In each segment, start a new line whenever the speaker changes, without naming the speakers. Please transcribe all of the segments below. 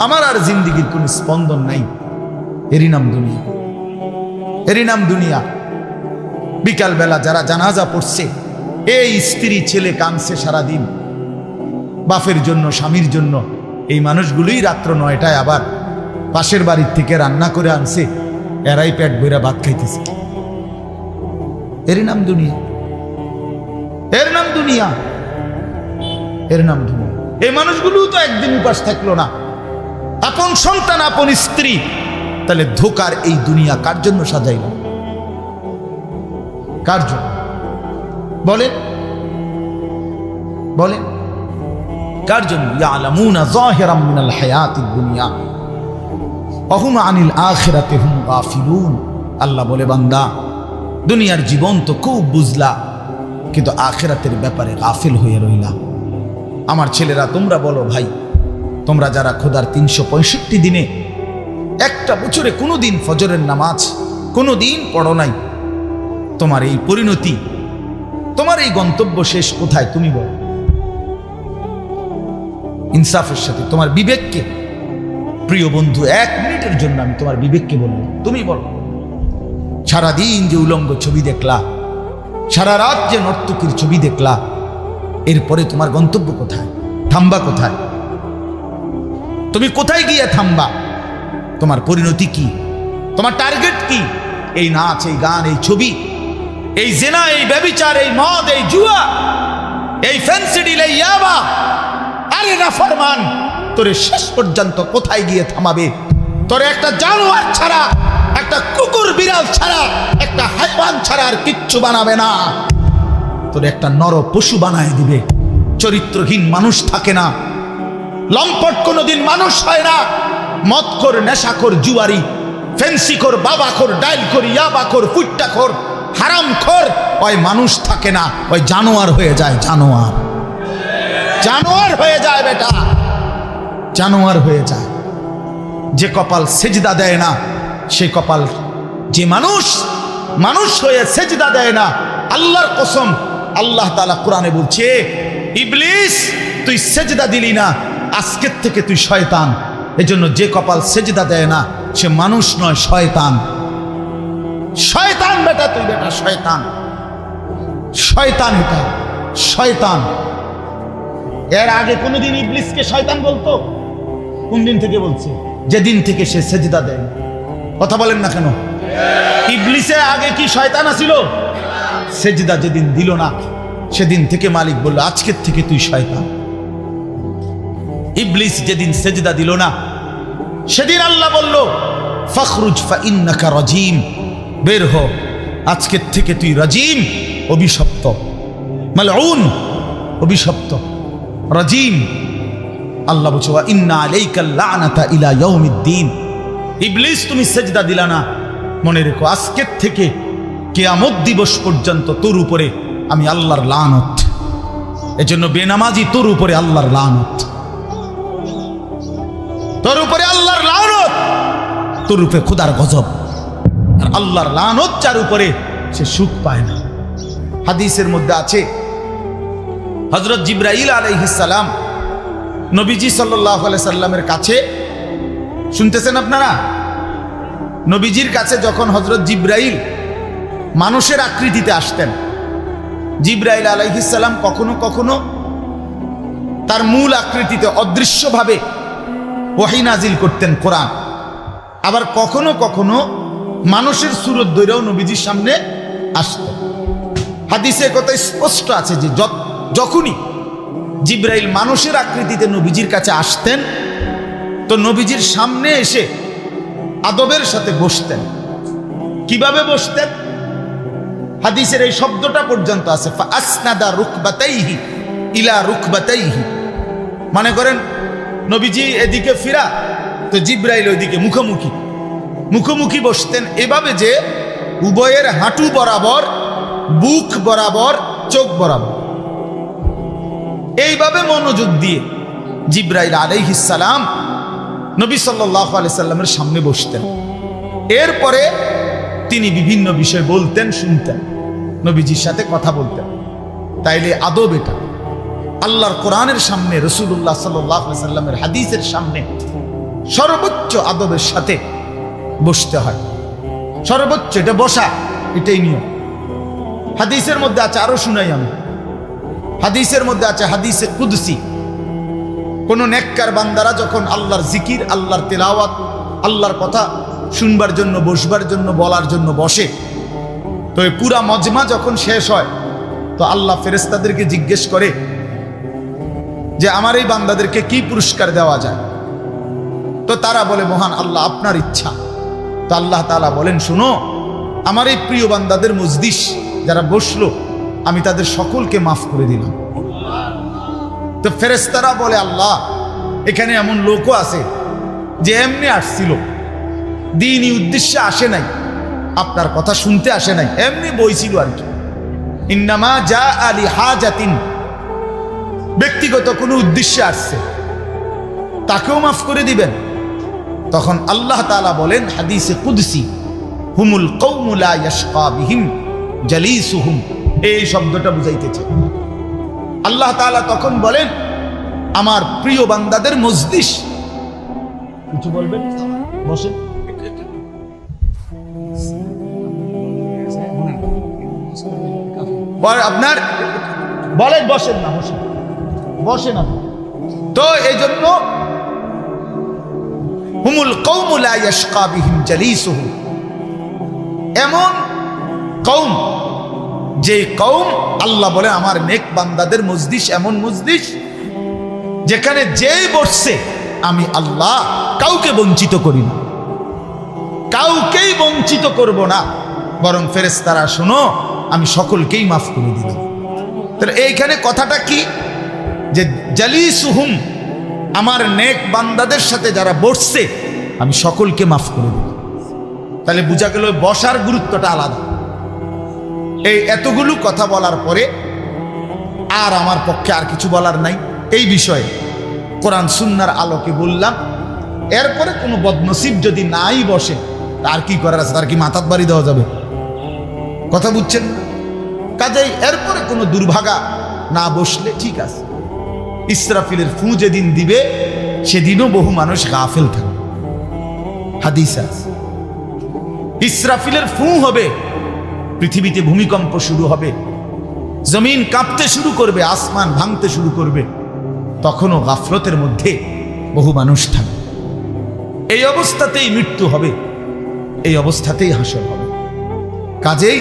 আমার আর জিন্দিগির কোনো স্পন্দন নাই। এরই নাম দুনিয়া। এরই নাম দুনিয়া। বিকালবেলা যারা জানাজা পড়ছে, এই স্ত্রী ছেলে কানছে সারাদিন। বাপের জন্য, স্বামীর জন্য। এই মানুষগুলোই রাত্র নয়টায় আবার পাশের বাড়ির থেকে রান্না করে আনছে। এরাই পেট বইরা ভাত খাইতেছে। এর নাম দুনিয়া। এর নাম দুনিয়া। এর নাম দুনিয়া। এই মানুষগুলো তো একদিন উপাস থাকল না। আপন সন্তান, আপন স্ত্রী, তাহলে ধোকার এই দুনিয়া কার জন্য সাজাইল? কার জন্য? বলেন। বলেন। কার জন্য? দুনিয়া। অহুম আনিল আখিরাতে হুম গাফিলুন। আল্লাহ বলে, বান্দা, দুনিয়ার জীবন তো খুব বুঝলা, কিন্তু আখেরাতের ব্যাপারে গাফিল হয়ে রইলা। আমার ছেলেরা, তোমরা বলো ভাই তোমরা যারা খোদার তিনশো পঁয়ষট্টি দিনে একটা বছরে কোনো দিন ফজরের নামাজ কোনো দিন পড়ো নাই, তোমার এই পরিণতি, তোমার এই গন্তব্য শেষ কোথায় তুমি বলো। ইনসাফের সাথে তোমার বিবেককে, প্রিয় বন্ধু, এক মিনিটের জন্য আমি তোমার বিবেককে বলব তুমি বলো। সারাদিন যে উলঙ্গ ছবি দেখলা, সারা রাত যে নর্তকীর ছবি দেখলা, এরপরে তোমার গন্তব্য কোথায়, থাম্বা কোথায়? তুমি কোথায় গিয়ে থামবা? তোমার পরিণতি কি? তোমার টার্গেট কি? এই নাচ, এই গান, এই ছবি, এই জেনা, এই ব্যবিচার, এই মদ, এই জুয়া, এই ফ্যান্সিডিল এই ইয়াবা, আরে ফরমান, তোরে শেষ পর্যন্ত কোথায় গিয়ে থামাবে? তোরে একটা জানোয়ার ছাড়া, একটা কুকুর বিড়াল ছাড়া, একটা হাইওয়ান ছাড়া আর কিচ্ছু বানাবে না। তোর একটা নর পশু বানায় দিবে। চরিত্রহীন মানুষ থাকে না। লম্পট কোনোদিন মানুষ হয় না। মদখোর, নেশাখোর, জুয়ারি, ফেন্সিখোর, বাবাখোর, ডাইলখোর, ইয়াবাখোর ফুট্টাখোর হারামখোর, ওই মানুষ থাকে না, ওই জানোয়ার হয়ে যায়, জানোয়ার। জানোয়ার হয়ে যায় বেটা। জানোয়ার হয়ে যায়। যে কপাল সেজদা দেয় না, সে কপাল যে মানুষ মানুষ হয়ে সেজদা দেয় না, আল্লাহর কসম, আল্লাহ তালা কোরআনে বলছে, ইবলিস, তুই সেজদা দিলি না আজকের থেকে তুই শয়তান। এজন্য যে কপাল সেজদা দেয় না, সে মানুষ নয়, শয়তান। শয়তান বেটা, তুই বেটা, শয়তান। শয়তান এটা, শয়তান। এর আগে কোনোদিন ইবলিসকে শয়তান বলতো? কোন দিন থেকে বলছে? যেদিন থেকে সে সেজদা দেয়। কথা বলেন না কেন? ইবলিসের আগে কি শয়তান আছিল? সেজদা যেদিন দিল না, সেদিন থেকে মালিক বলল, আজকের থেকে তুই শয়তান। ইবলিস যেদিন সেজদা দিল না, সেদিন আল্লাহ বলল, ফখরুজ ফা ইন্নাকা রাজিম, বের হ, আজকের থেকে তুই রাজিম, অভিশপ্ত। মালউন, অভিশপ্ত। রাজিম। আল্লাহ বলছে, ওয়া ইন্না আলাইকা লানাতা ইলা ইয়াউমিদ্দিন। ইবলিস, তুমি সেজদা দিলা না। মনে রেখো, আজকের থেকে কেয়ামত দিবস পর্যন্ত তোর উপরে আমি আল্লাহর লানত। এজন্য বেনামাজি তোর উপরে আল্লাহর লানত। তোর উপরে আল্লাহর লানত। তোর উপরে খুদার গজব। আর আল্লাহর লানত যার উপরে সে সুখ পায় না। হাদিসের মধ্যে আছে হজরত জিব্রাইল আলাইহিসালাম নবীজি সাল্লাহ সাল্লামের কাছে, শুনতেছেন আপনারা? নবীজির কাছে যখন হজরত জিব্রাইল মানুষের আকৃতিতে আসতেন, জিব্রাইল আলাইহিসাল্লাম কখনো কখনো তার মূল আকৃতিতে অদৃশ্যভাবে ওয়াহি নাজিল করতেন কোরআন। আবার কখনো কখনো মানুষের সুরত দৈরাও নবীজির সামনে আসতেন হাদিসে কথা স্পষ্ট আছে যে যখনই জিব্রাইল মানুষের আকৃতিতে নবীজির কাছে আসতেন, তো নবীজির সামনে এসে আদবের সাথে বসতেন। কীভাবে বসতেন? হাদিসের এই শব্দটা পর্যন্ত আছে আসনাদা রুকবাতাইহি ইলা রুকবাতাইহি। মানে করেন নবীজি এদিকে ফিরা, তো জিব্রাইল ওইদিকে মুখোমুখি। মুখোমুখি বসতেন এভাবে যে উভয়ের হাঁটু বরাবর, বুক বরাবর, চোখ বরাবর। এইভাবে মনোযোগ দিয়ে জিব্রাইল আলাইহিসালাম নবী সাল্লাহ আলাইসাল্লামের সামনে বসতেন। এরপরে তিনি বিভিন্ন বিষয় বলতেন, শুনতেন। নবীজির সাথে কথা বলতেন। তাইলে আদব এটা। আল্লাহর কোরআনের সামনে রসুল্লাহ সাল্লাহ সাল্লামের হাদিসের সামনে সর্বোচ্চ আদবের সাথে বসতে হয়। সর্বোচ্চ এটা বসা, এটাই নিয়ম। হাদিসের মধ্যে আছে, আরও শুনাই আমি। হাদিসের মধ্যে আছে, হাদিসে কুদসি। কোন নেককার বান্দারা যখন আল্লাহর জিকির, আল্লাহর তেলাওয়াত, আল্লাহর কথা শুনবার জন্য, বসবার জন্য, বলার জন্য বসে, তো পুরা মজমা যখন শেষ হয়, তো আল্লাহ ফেরেস্তাদেরকে জিজ্ঞেস করে যে আমার এই বান্দাদেরকে কি পুরস্কার দেওয়া যায়? তো তারা বলে, মহান আল্লাহ, আপনার ইচ্ছা। তো আল্লাহ তালা বলেন, শুনো, আমার এই প্রিয় বান্দাদের মজদিস যারা বসল, আমি তাদের সকলকে মাফ করে দিলাম। তো ফেরেস্তারা বলে, আল্লাহ, এখানে এমন লোকও আছে যে এমনি আসছিল, দিনই উদ্দেশ্যে আসে নাই, আপনার কথা শুনতে আসে নাই, এমনি বইছিল আর কি। ইন্নামা যা আলী হা জাতিন ব্যক্তিগত কোনো উদ্দেশ্যে আসছে, তাকেও মাফ করে দিবেন। তখন আল্লাহ তাআলা বলেন, হাদিসে কুদসি, হুমুল কৌমুলা ইয়াশকা বিহিম, জালিসুহুম। এই শব্দটা বুঝাইতেছে। আল্লাহ তাআলা তখন বলেন, আমার প্রিয় বান্দাদের মজলিস। কিছু বলবেন? বসে আপনার? বলেন, বসেন না, বসেন। বসেন না। তো এই জন্য হুমুল কৌমুলা ইয়াশকা বিহিম জালিসুহুম এমন কৌম যে কৌম আল্লাহ বলে, আমার নেক বান্দাদের মজলিস, এমন মজলিস যেখানে যেই বসছে, আমি আল্লাহ কাউকে বঞ্চিত করি না। কাউকেই বঞ্চিত করব না। বরং ফেরেস্তারা শোনো, আমি সকলকেই মাফ করে দিলাম। তাহলে এইখানে কথাটা কি? যে জালিসুহুম, আমার নেক বান্দাদের সাথে যারা বসছে, আমি সকলকে মাফ করে দিলাম তাহলে বোঝা গেল বসার গুরুত্বটা আলাদা। এই এতগুলো কথা বলার পরে আর আমার পক্ষে আর কিছু বলার নাই। এই বিষয়ে কোরআন সুন্নার আলোকে বললাম, এরপরে কোনো বদনসিব যদি নাই বসে তার কি করার আছে? তার কি মাথাত বাড়ি দেওয়া যাবে? কথা বুঝছেন? কাজেই এরপরে কোনো দুর্ভাগা না বসলে ঠিক আছে। ইসরাফিলের ফু যেদিন দিবে, সেদিনও বহু মানুষ গাফেল থাকবে। হাদিস ইসরাফিলের ফু হবে, পৃথিবীতে ভূমিকম্প শুরু হবে, জমিন কাঁপতে শুরু করবে, আসমান ভাঙতে শুরু করবে, তখনও গাফলতের মধ্যে বহু মানুষ থাকবে। এই অবস্থাতেই মৃত্যু হবে, এই অবস্থাতেই হাসর হবে। কাজেই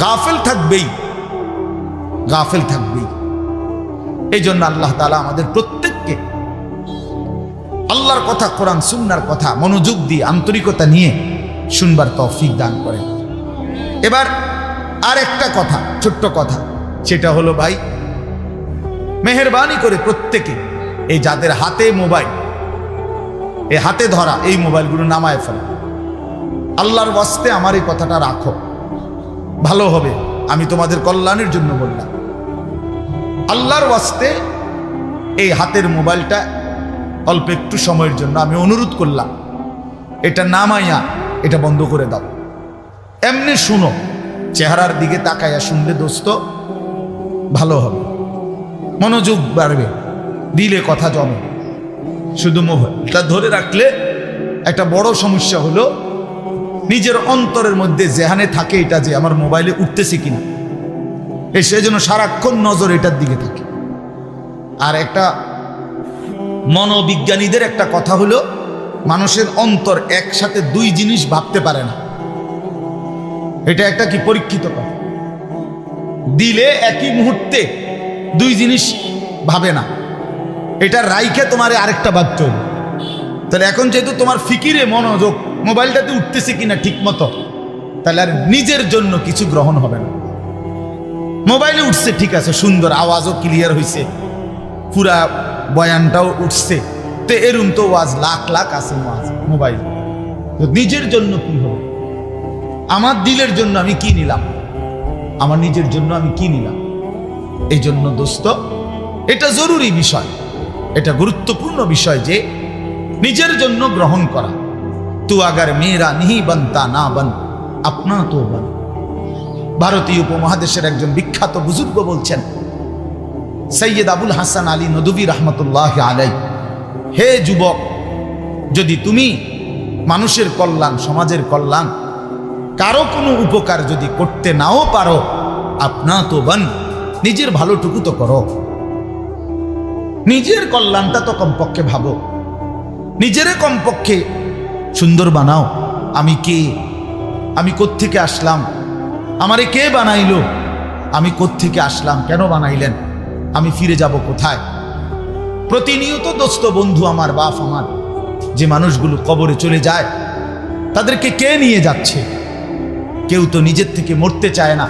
গাফেল থাকবেই গাফেল থাকবেই। এই জন্য আল্লাহ তালা আমাদের প্রত্যেককে আল্লাহর কথা, কোরআন, সুন্নার কথা, মনোযোগ দিয়ে, আন্তরিকতা নিয়ে শুনবার তৌফিক দান করেন। এবার আর একটা কথা, ছোট্ট কথা, সেটা হলো ভাই, মেহরবানি করে প্রত্যেকে এই যাদের হাতে মোবাইল, এই হাতে ধরা, এই মোবাইলগুলো নামায় ফেলো। আল্লাহর ওয়াস্তে আমার এই কথাটা রাখো। ভালো হবে, আমি তোমাদের কল্যাণের জন্য বললাম। আল্লাহর ওয়াস্তে এই হাতের মোবাইলটা অল্প একটু সময়ের জন্য আমি অনুরোধ করলাম। এটা নামাইয়া এটা বন্ধ করে দাও। এমনি শুনো, চেহারার দিকে তাকাইয়া শুনলে দোস্ত, ভালো হবে। মনোযোগ বাড়বে, দিলে কথা জমে। শুধু মোবাইলটা ধরে রাখলে একটা বড় সমস্যা হলো, নিজের অন্তরের মধ্যে যেহানে থাকে এটা যে আমার মোবাইলে উঠতেছে কিনা। সেই জন্য সারাক্ষণ নজর এটার দিকে থাকে। আর একটা মনোবিজ্ঞানীদের একটা কথা হলো, মানুষের অন্তর একসাথে দুই জিনিস ভাবতে পারে না। এটা একটা কি পরীক্ষিত কথা? দিলে একই মুহূর্তে দুই জিনিস ভাবে না। এটা রাইখে তোমার আরেকটা বাদ চলবে। তাহলে এখন যেহেতু তোমার ফিকিরে মনোযোগ, মোবাইলটাতে উঠতেছে কিনা ঠিক মতো তাহলে আর নিজের জন্য কিছু গ্রহণ হবে না। মোবাইলে উঠছে, ঠিক আছে, সুন্দর আওয়াজও ক্লিয়ার হয়েছে পুরা বয়ানটাও উঠছে। তো এরম তো ওয়াজ, লাখ লাখ আছে ওয়াজ মোবাইল। তো নিজের জন্য কি হবে? আমার দিলের জন্য আমি কি নিলাম? আমার নিজের জন্য আমি কি নিলাম? এই জন্য দোস্ত, এটা জরুরি বিষয়। এটা গুরুত্বপূর্ণ বিষয় যে নিজের জন্য গ্রহণ করা। তু আগার মেয়েরা নিহি বনতা না বন, আপনা তো বন। ভারতীয় উপমহাদেশের একজন বিখ্যাত বুজুর্গ বলছেন, সৈয়দ আবুল হাসান আলী নদুবী রহমতুল্লাহ আলাই হে যুবক, যদি তুমি মানুষের কল্যাণ, সমাজের কল্যাণ, কারও কোনো উপকার যদি করতে নাও পারো, আপনা তো বন, নিজের ভালোটুকু তো করো। নিজের কল্যাণটা তো কমপক্ষে ভাবো। নিজেরে কমপক্ষে সুন্দর বানাও। আমি কে? আমি কোত্থেকে আসলাম? আমারে কে বানাইলো? আমি কোত্থেকে আসলাম? কেন বানাইলেন? আমি ফিরে যাব কোথায়? প্রতিনিয়ত দোস্ত বন্ধু আমার, বাপ আমার, যে মানুষগুলো কবরে চলে যায়, তাদেরকে কে নিয়ে যাচ্ছে? কেউ তো নিজের থেকে মরতে চায় না।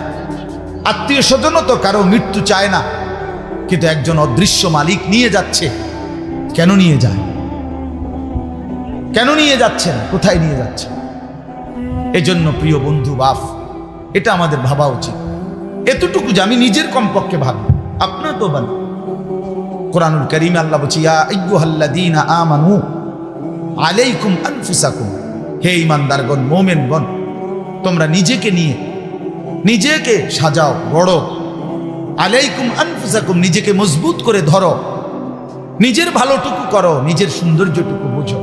আত্মীয় স্বজনও তো কারও মৃত্যু চায় না। কিন্তু একজন অদৃশ্য মালিক নিয়ে যাচ্ছে। কেন নিয়ে যায়? কেন নিয়ে যাচ্ছেন কোথায় নিয়ে যাচ্ছেন এজন্য প্রিয় বন্ধু, বাপ এটা আমাদের ভাবা উচিত। এতটুকু যে আমি নিজের কমপক্ষে ভাবি আপনার তো বান। কোরআনুল করিম আল্লাহ বলছি, ইয়া আমানু, আলাইকুম আনফুসাকুম। হে ইমানদারগণ মোমেনগণ, তোমরা নিজেকে নিয়ে, নিজেকে সাজাও বড় আলাইকুম আনফুসাকুম, নিজেকে মজবুত করে ধরো। নিজের ভালোটুকু করো, নিজের সৌন্দর্যটুকু বুঝো।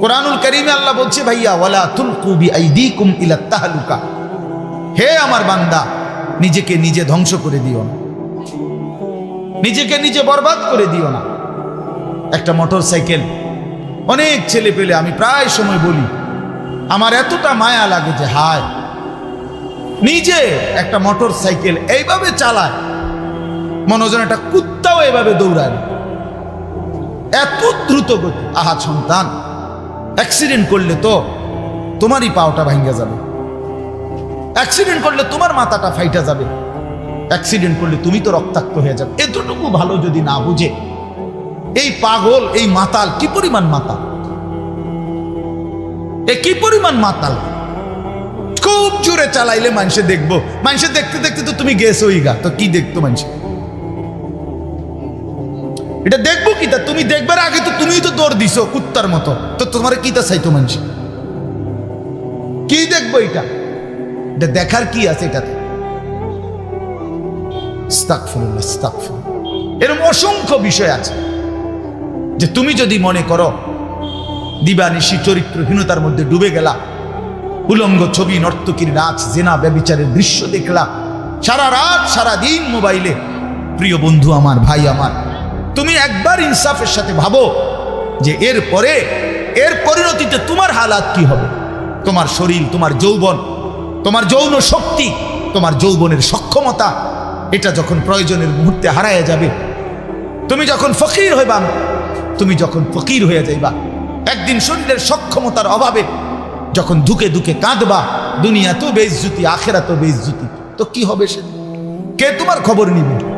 কোরআনুল করিমে আল্লাহ বলছে, ভাইয়া, ওয়ালা তুলকু বিআইদিকুম ইলা তাহলুকা। হে আমার বান্দা, নিজেকে নিজে ধ্বংস করে দিও না। নিজেকে নিজে বরবাদ করে দিও না। একটা মোটর সাইকেল অনেক ছেলে পেলে আমি প্রায় সময় বলি, আমার এতটা মায়া লাগে যে হায়, নিজে একটা মোটর সাইকেল এইভাবে চালায় মনোজন একটা কুত্তাও এভাবে দৌড়ায়। এত দ্রুত গতি। আহা সন্তান অ্যাক্সিডেন্ট করলে তো তোমারই পাওটা ভাঙ্গা যাবে। অ্যাক্সিডেন্ট করলে তোমার মাথাটা ফাইটা যাবে। অ্যাক্সিডেন্ট করলে তুমি তো রক্তাক্ত হয়ে যাবে। এতটুকু ভালো যদি না বুঝে, এই পাগল, এই মাতাল, কি পরিমাণ মাতাল? এ কি পরিমাণ মাতাল? খুব জোরে চালাইলে মানুষে দেখব। মানুষে দেখতে দেখতে তো তুমি গেছো গা। তো কি দেখতো মানুষে? এটা দেখব কি তা? তুমি দেখবার আগে তো তুমিই তো দৌড় দিছো, কুত্তার মতো। তো তোমার কি তা চাইতো মানুষ? কি দেখব এটা? এটা দেখার কি আছে এটাতে। এরকম অসংখ্য বিষয় আছে যে তুমি যদি মনে করো দিবানিশি চরিত্রহীনতার মধ্যে ডুবে গেলা, উলঙ্গ ছবি, নর্তকীর নাচ, জেনা, ব্যবিচারের দৃশ্য দেখলা, সারা রাত, সারা দিন মোবাইলে, প্রিয় বন্ধু আমার, ভাই আমার, তুমি একবার ইনসাফের সাথে ভাবো যে এর পরে এর পরিণতিতে তোমার হালাত কি হবে তোমার শরীর, তোমার যৌবন তোমার যৌন শক্তি, তোমার যৌবনের সক্ষমতা, এটা যখন প্রয়োজনের মুহূর্তে হারায় যাবে, তুমি যখন ফকির হইবা, তুমি যখন ফকির হয়ে যাইবা, একদিন শরীরের সক্ষমতার অভাবে যখন ধুকে ধুকে কাঁদবা, দুনিয়া তো বেইজ্জুতি আখেরা তো বেইজ্জুতি, তো কি হবে সে? কে তোমার খবর নিবে?